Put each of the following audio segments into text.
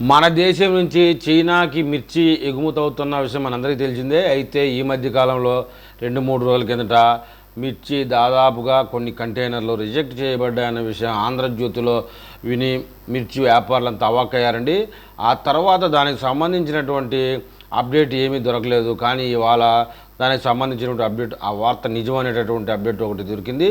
మన దేశం నుంచి చైనాకి మిర్చి ఎగుమతవుతున్న విషయం మనందరికీ తెలిసిందే. అయితే ఈ మధ్య కాలంలో రెండు మూడు రోజుల కిందట మిర్చి దాదాపుగా కొన్ని కంటైనర్లు రిజెక్ట్ చేయబడ్డాయన్న విషయం ఆంధ్రజ్యోతిలో విని మిర్చి వ్యాపారులంతా అవాక్కయ్యారండి. ఆ తర్వాత దానికి సంబంధించినటువంటి అప్డేట్ ఏమీ దొరకలేదు. కానీ ఇవాళ దానికి సంబంధించినటువంటి అప్డేట్ ఆ వార్త నిజమైనటువంటి అప్డేట్ ఒకటి దొరికింది.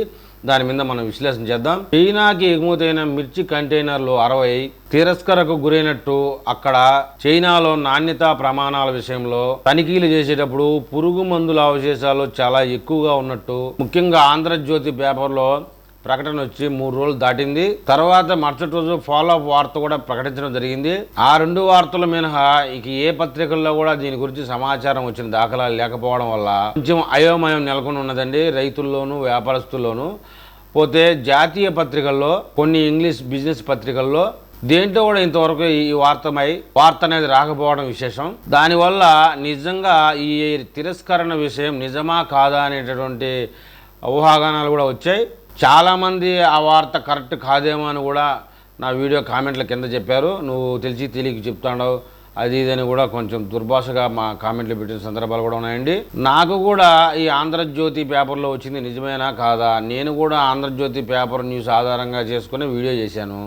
దాని మీద మనం విశ్లేషణ చేద్దాం. చైనాకి ఎగుమతైన మిర్చి కంటైనర్లు అరవై తిరస్కరకు గురైనట్టు అక్కడ చైనాలో నాణ్యతా ప్రమాణాల విషయంలో తనిఖీలు చేసేటప్పుడు పురుగు మందుల అవశేషాలు చాలా ఎక్కువగా ఉన్నట్టు ముఖ్యంగా ఆంధ్రజ్యోతి పేపర్లో ప్రకటన వచ్చి మూడు రోజులు దాటింది. తర్వాత మరుసటి రోజు ఫాలో అప్ వార్త కూడా ప్రకటించడం జరిగింది. ఆ రెండు వార్తల మినహా ఇక ఏ పత్రికల్లో కూడా దీని గురించి సమాచారం వచ్చిన దాఖలాలు లేకపోవడం వల్ల కొంచెం అయోమయం నెలకొని ఉన్నదండి రైతుల్లోనూ వ్యాపారస్తుల్లోనూ. పోతే జాతీయ పత్రికల్లో కొన్ని ఇంగ్లీష్ బిజినెస్ పత్రికల్లో దేంట్లో కూడా ఇంతవరకు ఈ వార్తమై వార్త అనేది రాకపోవడం విశేషం. దానివల్ల నిజంగా ఈ తిరస్కరణ విషయం నిజమా కాదా అనేటటువంటి ఊహాగానాలు కూడా వచ్చాయి. చాలామంది ఆ వార్త కరెక్ట్ కాదేమో అని కూడా నా వీడియో కామెంట్ల కింద చెప్పారు. నువ్వు తెలిసి తెలియక చెప్తాడవు. అది ఇదని కూడా కొంచెం దుర్భాషగా మా కామెంట్లు పెట్టిన సందర్భాలు కూడా ఉన్నాయండి. నాకు కూడా ఈ ఆంధ్రజ్యోతి పేపర్లో వచ్చింది నిజమేనా కాదా? నేను కూడా ఆంధ్రజ్యోతి పేపర్ న్యూస్ ఆధారంగా చేసుకుని వీడియో చేశాను.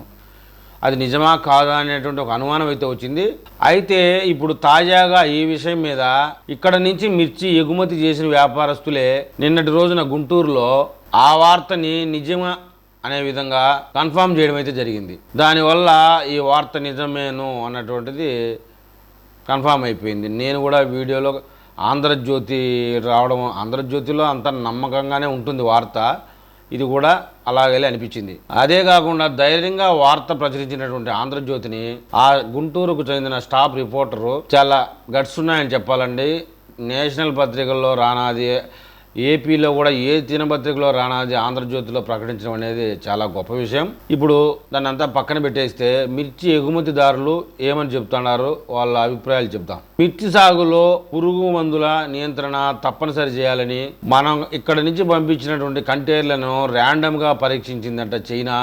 అది నిజమా కాదా అనేటువంటి ఒక అనుమానం అయితే వచ్చింది. అయితే ఇప్పుడు తాజాగా ఈ విషయం మీద ఇక్కడ నుంచి మిర్చి ఎగుమతి చేసిన వ్యాపారస్తులే నిన్నటి రోజున గుంటూరులో ఆ వార్తని నిజమా అనే విధంగా కన్ఫర్మ్ చేయడం అయితే జరిగింది. దానివల్ల ఈ వార్త నిజమేను అన్నటువంటిది కన్ఫామ్ అయిపోయింది. నేను కూడా వీడియోలో ఆంధ్రజ్యోతి రావడం ఆంధ్రజ్యోతిలో అంత నమ్మకంగానే ఉంటుంది వార్త. ఇది కూడా అలాగే అనిపించింది. అదే కాకుండా ధైర్యంగా వార్త ప్రచురించినటువంటి ఆంధ్రజ్యోతిని ఆ గుంటూరుకు చెందిన స్టాఫ్ రిపోర్టరు చాలా గట్స్ ఉన్నాయని చెప్పాలండి. నేషనల్ పత్రికల్లో రానాది ఏపీలో కూడా ఏ దినపత్రికలో రానాది ఆంధ్రజ్యోతిలో ప్రకటించడం అనేది చాలా గొప్ప విషయం. ఇప్పుడు దాన్ని అంతా పక్కన పెట్టేస్తే మిర్చి ఎగుమతిదారులు ఏమని చెప్తున్నారు? వాళ్ళ అభిప్రాయాలు చెప్తాం. మిర్చి సాగులో పురుగు మందుల నియంత్రణ తప్పనిసరి చేయాలని మనం ఇక్కడ నుంచి పంపించినటువంటి కంటైనర్లను ర్యాండమ్గా పరీక్షించిందంట చైనా.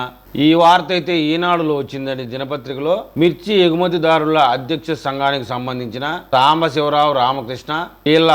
ఈ వార్త అయితే ఈనాడులో వచ్చిందని దినపత్రికలో. మిర్చి ఎగుమతిదారుల అధ్యక్ష సంఘానికి సంబంధించిన రామశివరావు రామకృష్ణ వీళ్ళ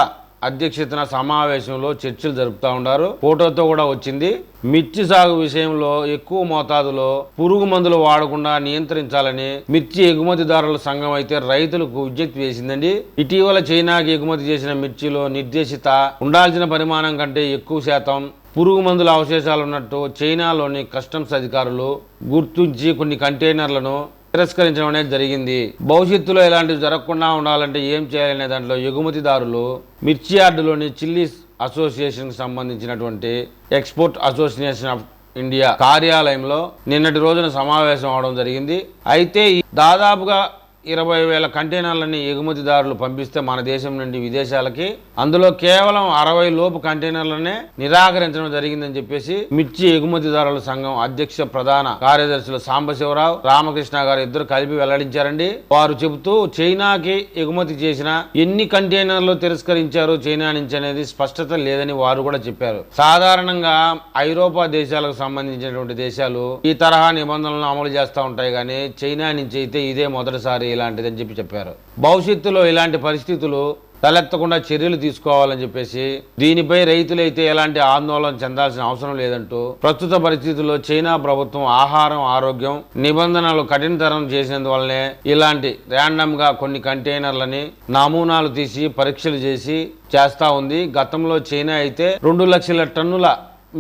అధ్యక్షతన సమావేశంలో చర్చలు జరుపుతూ ఉన్నారు ఫోటోతో కూడా వచ్చింది. మిర్చి సాగు విషయంలో ఎక్కువ మోతాదులో పురుగు మందులు వాడకుండా నియంత్రించాలని మిర్చి ఎగుమతిదారుల సంఘం అయితే రైతులకు విజ్ఞప్తి వేసిందండి ఇటీవల చైనాకి ఎగుమతి చేసిన మిర్చిలో నిర్దేశిత ఉండాల్సిన పరిమాణం కంటే ఎక్కువ శాతం పురుగు మందుల అవశేషాలు ఉన్నట్టు చైనాలోని కస్టమ్స్ అధికారులు గుర్తించి కొన్ని కంటైనర్లను తిరస్కరించడం అనేది జరిగింది. భవిష్యత్తులో ఇలాంటివి జరగకుండా ఉండాలంటే ఏం చేయాలనే దాంట్లో ఎగుమతిదారులు మిర్చి యార్డులోని చిల్లీస్ అసోసియేషన్కి సంబంధించినటువంటి ఎక్స్పోర్ట్ అసోసియేషన్ ఆఫ్ ఇండియా కార్యాలయంలో నిన్నటి రోజున సమావేశం అవడం జరిగింది. అయితే ఈ దాదాపుగా ఇరవై వేల కంటైనర్లని ఎగుమతిదారులు పంపిస్తే మన దేశం నుండి విదేశాలకి అందులో కేవలం అరవై లోపు కంటైనర్లనే నిరాకరించడం జరిగిందని చెప్పేసి మిర్చి ఎగుమతిదారుల సంఘం అధ్యక్ష ప్రధాన కార్యదర్శులు సాంబశివరావు రామకృష్ణ గారు ఇద్దరు కలిపి వెల్లడించారండి. వారు చెబుతూ చైనాకి ఎగుమతి చేసిన ఎన్ని కంటైనర్లు తిరస్కరించారు చైనా నుంచి అనేది స్పష్టత లేదని వారు కూడా చెప్పారు. సాధారణంగా ఐరోపా దేశాలకు సంబంధించినటువంటి దేశాలు ఈ తరహా నిబంధనలను అమలు చేస్తూ ఉంటాయి కానీ చైనా నుంచి అయితే ఇదే మొదటిసారి ఇలాంటిదని చెప్పి చెప్పారు. భవిష్యత్తులో ఇలాంటి పరిస్థితులు తలెత్తకుండా చర్యలు తీసుకోవాలని చెప్పేసి దీనిపై రైతులైతే ఎలాంటి ఆందోళన చెందాల్సిన అవసరం లేదంటూ ప్రస్తుత పరిస్థితుల్లో చైనా ప్రభుత్వం ఆహారం ఆరోగ్యం నిబంధనలు కఠినతరం చేసినందువల్లనే ఇలాంటి ర్యాండమ్గా కొన్ని కంటైనర్లని నమూనాలు తీసి పరీక్షలు చేసి చేస్తా ఉంది. గతంలో చైనా అయితే రెండు లక్షల టన్నుల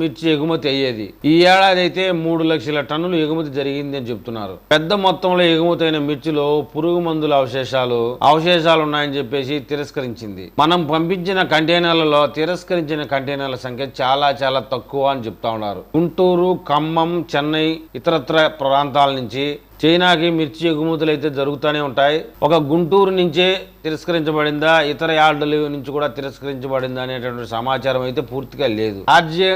మిర్చి ఎగుమతి అయ్యేది. ఈ ఏడాది అయితే మూడు లక్షల టన్నులు ఎగుమతి జరిగింది అని చెప్తున్నారు. పెద్ద మొత్తంలో ఎగుమతి అయిన మిర్చిలో పురుగు మందుల అవశేషాలు అవశేషాలు ఉన్నాయని చెప్పేసి తిరస్కరించింది. మనం పంపించిన కంటైనర్లలో తిరస్కరించిన కంటైనర్ల సంఖ్య చాలా చాలా తక్కువ అని చెప్తా ఉన్నారు. గుంటూరు ఖమ్మం చెన్నై ఇతరత్ర ప్రాంతాల నుంచి చైనాకి మిర్చి ఎగుమతులు అయితే జరుగుతూనే ఉంటాయి. ఒక గుంటూరు నుంచే తిరస్కరించబడిందా ఇతర యార్డుల నుంచి కూడా తిరస్కరించబడిందా అనేటువంటి సమాచారం అయితే పూర్తిగా లేదు. ఆర్జే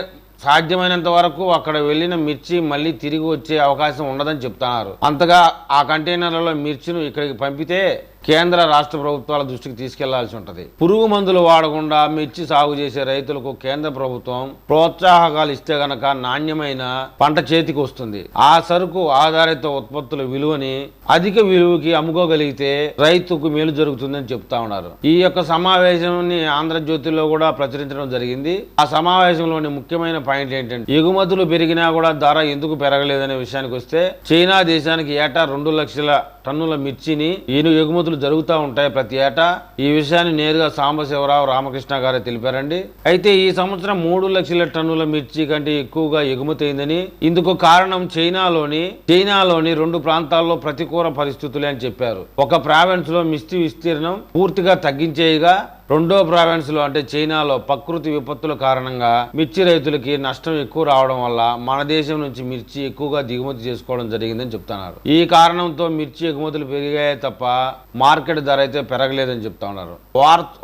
సాధ్యమైనంత వరకు అక్కడ వెళ్ళిన మిర్చి మళ్ళీ తిరిగి వచ్చే అవకాశం ఉండదని చెప్తున్నారు. అంతగా ఆ కంటైనర్లలో మిర్చిను ఇక్కడికి పంపితే కేంద్ర రాష్ట్ర ప్రభుత్వాల దృష్టికి తీసుకెళ్ళాల్సి ఉంటుంది. పురుగు మందులు వాడకుండా మిర్చి సాగు చేసే రైతులకు కేంద్ర ప్రభుత్వం ప్రోత్సాహకాలు ఇస్తే గనక నాణ్యమైన పంట చేతికి వస్తుంది. ఆ సరుకు ఆధారిత ఉత్పత్తుల విలువని అధిక విలువకి అమ్ముకోగలిగితే రైతుకు మేలు జరుగుతుందని చెప్తా ఉన్నారు. ఈ యొక్క సమావేశాన్ని ఆంధ్రజ్యోతిలో కూడా ప్రచురించడం జరిగింది. ఆ సమావేశంలోని ముఖ్యమైన పాయింట్ ఏంటంటే ఎగుమతులు పెరిగినా కూడా ధర ఎందుకు పెరగలేదనే విషయానికి వస్తే చైనా దేశానికి ఏటా రెండు లక్షల టన్నుల మిర్చిని ఈయన ఎగుమతులు జరుగుతూ ఉంటాయి ప్రతి ఏటా. ఈ విషయాన్ని నేరుగా సాంబశివరావు రామకృష్ణ గారే తెలిపారండి. అయితే ఈ సంవత్సరం మూడు లక్షల టన్నుల మిర్చి కంటే ఎక్కువగా ఎగుమతయిందని ఇందుకు కారణం చైనాలోని చైనాలోని రెండు ప్రాంతాల్లో ప్రతికూల పరిస్థితులే అని చెప్పారు. ఒక ప్రావిన్స్లో మిస్తి విస్తీర్ణం పూర్తిగా తగ్గించేయగా రెండో ప్రావిన్స్లో అంటే చైనాలో ప్రకృతి విపత్తుల కారణంగా మిర్చి రైతులకి నష్టం ఎక్కువ రావడం వల్ల మన దేశం నుంచి మిర్చి ఎక్కువగా దిగుమతి చేసుకోవడం జరిగిందని చెప్తున్నారు. ఈ కారణంతో మిర్చి ఎగుమతులు పెరిగాయే తప్ప మార్కెట్ ధర అయితే పెరగలేదని చెప్తా ఉన్నారు.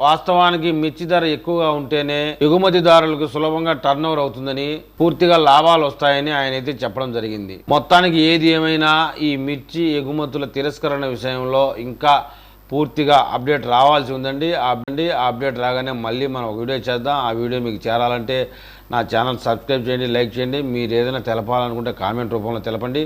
వాస్తవానికి మిర్చి ధర ఎక్కువగా ఉంటేనే ఎగుమతిదారులకు సులభంగా టర్న్ ఓవర్ అవుతుందని పూర్తిగా లాభాలు వస్తాయని ఆయన అయితే చెప్పడం జరిగింది. మొత్తానికి ఏది ఏమైనా ఈ మిర్చి ఎగుమతుల తిరస్కరణ విషయంలో ఇంకా పూర్తిగా అప్డేట్ రావాల్సి ఉందండి. ఆ అప్డేట్ ఆ అప్డేట్ రాగానే మళ్ళీ మనం ఒక వీడియో చేద్దాం. ఆ వీడియో మీకు చేరాలంటే నా ఛానల్ సబ్స్క్రైబ్ చేయండి లైక్ చేయండి. మీరు ఏదైనా తెలపాలనుకుంటే కామెంట్ రూపంలో తెలపండి.